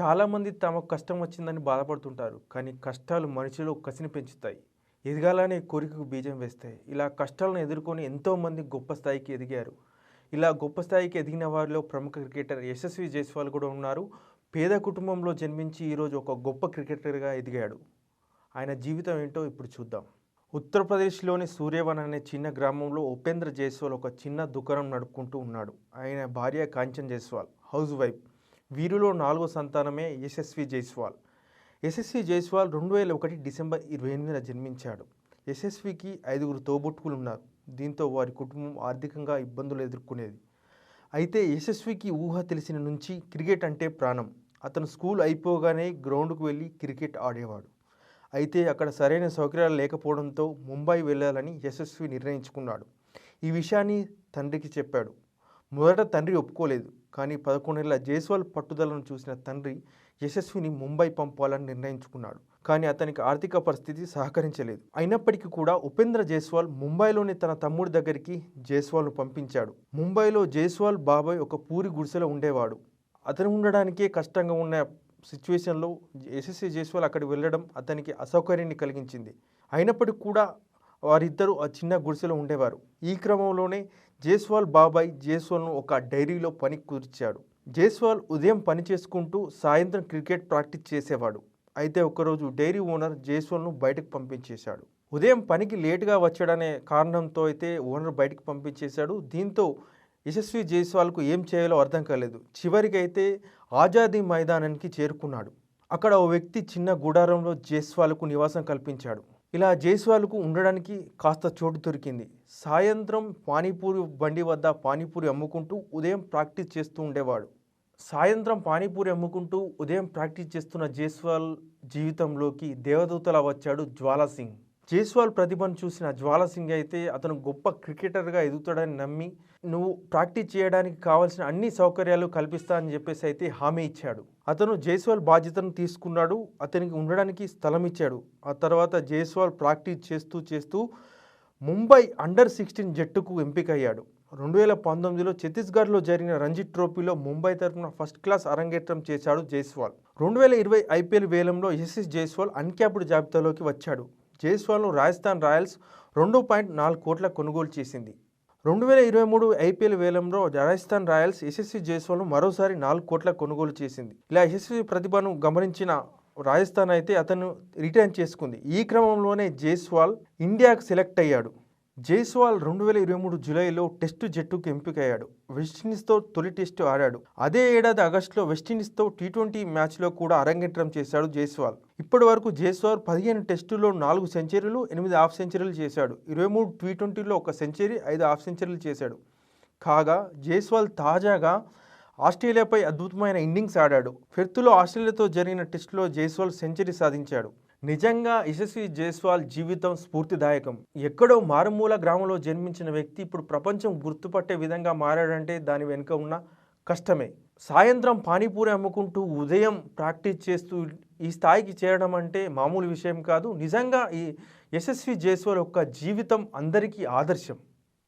చాలామంది తమకు కష్టం వచ్చిందని బాధపడుతుంటారు కానీ కష్టాలు మనిషిలో కసిని పెంచుతాయి. ఎదగాలనే కోరికకు బీజం వేస్తాయి ఇలా కష్టాలను ఎదుర్కొని ఎంతోమంది గొప్ప స్థాయికి ఎదిగారు. ఇలా గొప్ప స్థాయికి ఎదిగిన వారిలో ప్రముఖ క్రికెటర్ యశస్వి జైస్వాల్ కూడా ఉన్నారు. పేద కుటుంబంలో జన్మించి ఈరోజు ఒక గొప్ప క్రికెటర్గా ఎదిగాడు. ఆయన జీవితం ఏంటో ఇప్పుడు చూద్దాం. ఉత్తరప్రదేశ్లోని సూర్యవన్ అనే చిన్న గ్రామంలో ఉపేంద్ర జైస్వాల్ ఒక చిన్న దుకాణం నడుపుకుంటూ ఉన్నాడు. ఆయన భార్య కాంచన్ జైస్వాల్ హౌస్ వైఫ్. వీరిలో నాలుగో సంతానమే యశస్వి జైస్వాల్. యశస్వి జైస్వాల్ రెండు వేల ఒకటి డిసెంబర్ ఇరవై ఎనిమిదిన జన్మించాడు. యశస్వికి ఐదుగురు తోబుట్టుకులు ఉన్నారు దీంతో వారి కుటుంబం ఆర్థికంగా ఇబ్బందులు ఎదుర్కొనేది. అయితే యశస్వికి ఊహ తెలిసిన నుంచి క్రికెట్ అంటే ప్రాణం. అతను స్కూల్ అయిపోగానే గ్రౌండ్కు వెళ్ళి క్రికెట్ ఆడేవాడు. అయితే అక్కడ సరైన సౌకర్యాలు లేకపోవడంతో ముంబై వెళ్ళాలని యశస్వి నిర్ణయించుకున్నాడు. ఈ విషయాన్ని తండ్రికి చెప్పాడు. మొదట తండ్రి ఒప్పుకోలేదు. కానీ పదకొండేళ్ళ జైస్వాల్ పట్టుదలను చూసిన తండ్రి యశస్విని ముంబై పంపాలని నిర్ణయించుకున్నాడు. కానీ అతనికి ఆర్థిక పరిస్థితి సహకరించలేదు. అయినప్పటికీ కూడా ఉపేంద్ర జైస్వాల్ ముంబైలోని తన తమ్ముడి దగ్గరికి జైస్వాల్ను పంపించాడు. ముంబైలో జైస్వాల్ బాబాయ్ ఒక పూరి గుడిసెలో ఉండేవాడు. అతను ఉండడానికే కష్టంగా ఉన్న సిచ్యువేషన్లో యశస్వి జైస్వాల్ అక్కడికి వెళ్ళడం అతనికి అసౌకర్యాన్ని కలిగించింది. అయినప్పటికీ కూడా వారిద్దరూ ఆ చిన్న గుడిసెలో ఉండేవారు. ఈ క్రమంలోనే జైస్వాల్ బాబాయ్ జైస్వాల్ను ఒక డైరీలో పని కుదిర్చాడు జైస్వాల్ ఉదయం పని చేసుకుంటూ సాయంత్రం క్రికెట్ ప్రాక్టీస్ చేసేవాడు. అయితే ఒకరోజు డైరీ ఓనర్ జైస్వాల్ను బయటకు పంపించేశాడు. ఉదయం పనికి లేటుగా వచ్చాడనే కారణంతో అయితే ఓనర్ బయటకు పంపించేశాడు. దీంతో యశస్వి జైస్వాల్కు ఏం చేయాలో అర్థం కాలేదు. చివరికి అయితే ఆజాదీ మైదానానికి చేరుకున్నాడు. అక్కడ ఓ వ్యక్తి చిన్న గుడారంలో జైస్వాల్కు నివాసం కల్పించాడు. ఇలా జైస్వాల్కు ఉండడానికి కాస్త చోటు దొరికింది. సాయంత్రం పానీపూరి బండి వద్ద పానీపూరి అమ్ముకుంటూ ఉదయం ప్రాక్టీస్ చేస్తూ ఉండేవాడు. సాయంత్రం పానీపూరి అమ్ముకుంటూ ఉదయం ప్రాక్టీస్ చేస్తున్న జైస్వాల్ జీవితంలోకి దేవదూతలా వచ్చాడు జ్వాలా సింగ్ జైస్వాల్ ప్రతిభను చూసిన జ్వాలా సింగ్ అయితే అతను గొప్ప క్రికెటర్గా ఎదుగుతాడని నమ్మి నువ్వు ప్రాక్టీస్ చేయడానికి కావాల్సిన అన్ని సౌకర్యాలు కల్పిస్తా అని చెప్పేసి అయితే హామీ ఇచ్చాడు. అతను జైస్వాల్ బాధ్యతను తీసుకున్నాడు అతనికి ఉండడానికి స్థలం ఇచ్చాడు. ఆ తర్వాత జైస్వాల్ ప్రాక్టీస్ చేస్తూ చేస్తూ ముంబై అండర్ సిక్స్టీన్ జట్టుకు ఎంపికయ్యాడు. రెండు వేల పంతొమ్మిదిలో ఛత్తీస్గఢ్లో జరిగిన రంజీ ట్రోఫీలో ముంబై తరఫున ఫస్ట్ క్లాస్ అరంగేట్రం చేశాడు జైస్వాల్. రెండు వేల ఇరవై ఐపీఎల్ వేలంలో ఎస్ఎస్ జైస్వాల్ అన్క్యాప్డ్ జాబితాలోకి వచ్చాడు. జైస్వాల్ను రాజస్థాన్ రాయల్స్ రెండు పాయింట్ నాలుగు కోట్ల కొనుగోలు చేసింది. రెండు వేల ఇరవై మూడు ఐపీఎల్ వేలంలో రాజస్థాన్ రాయల్స్ యశస్వి జైస్వాల్ను మరోసారి నాలుగు కోట్ల కొనుగోలు చేసింది. ఇలా యశస్వి ప్రతిభను గమనించిన రాజస్థాన్ అయితే అతను రిటర్న్ చేసుకుంది. ఈ క్రమంలోనే జైస్వాల్ ఇండియాకు సెలెక్ట్ అయ్యాడు. జైస్వాల్ రెండు వేల ఇరవై మూడు జూలైలో టెస్టు జట్టుకు ఎంపికయ్యాడు. వెస్టిండీస్తో తొలి టెస్టు ఆడాడు. అదే ఏడాది ఆగస్టులో వెస్టిండీస్తో టీ ట్వంటీ మ్యాచ్లో కూడా అరంగేట్రం చేశాడు జైస్వాల్. ఇప్పటి వరకు జైస్వాల్ పదిహేను టెస్టుల్లో నాలుగు సెంచరీలు ఎనిమిది హాఫ్ సెంచరీలు చేశాడు. ఇరవై మూడు టీ ట్వంటీలో ఒక సెంచరీ ఐదు హాఫ్ సెంచరీలు చేశాడు. కాగా జైస్వాల్ తాజాగా ఆస్ట్రేలియాపై అద్భుతమైన ఇన్నింగ్స్ ఆడాడు. ఫెర్త్లో ఆస్ట్రేలియాతో జరిగిన టెస్టులో జైస్వాల్ సెంచరీ సాధించాడు. నిజంగా యశస్వి జైస్వాల్ జీవితం స్ఫూర్తిదాయకం. ఎక్కడో మారుమూల గ్రామంలో జన్మించిన వ్యక్తి ఇప్పుడు ప్రపంచం గుర్తుపట్టే విధంగా మారాడంటే దాని వెనుక ఉన్న కష్టమే. సాయంత్రం పానీపూరి అమ్ముకుంటూ ఉదయం ప్రాక్టీస్ చేస్తూ ఈ స్థాయికి చేరడం అంటే మామూలు విషయం కాదు. నిజంగా ఈ యశస్వి జైస్వాల్ యొక్క జీవితం అందరికీ ఆదర్శం.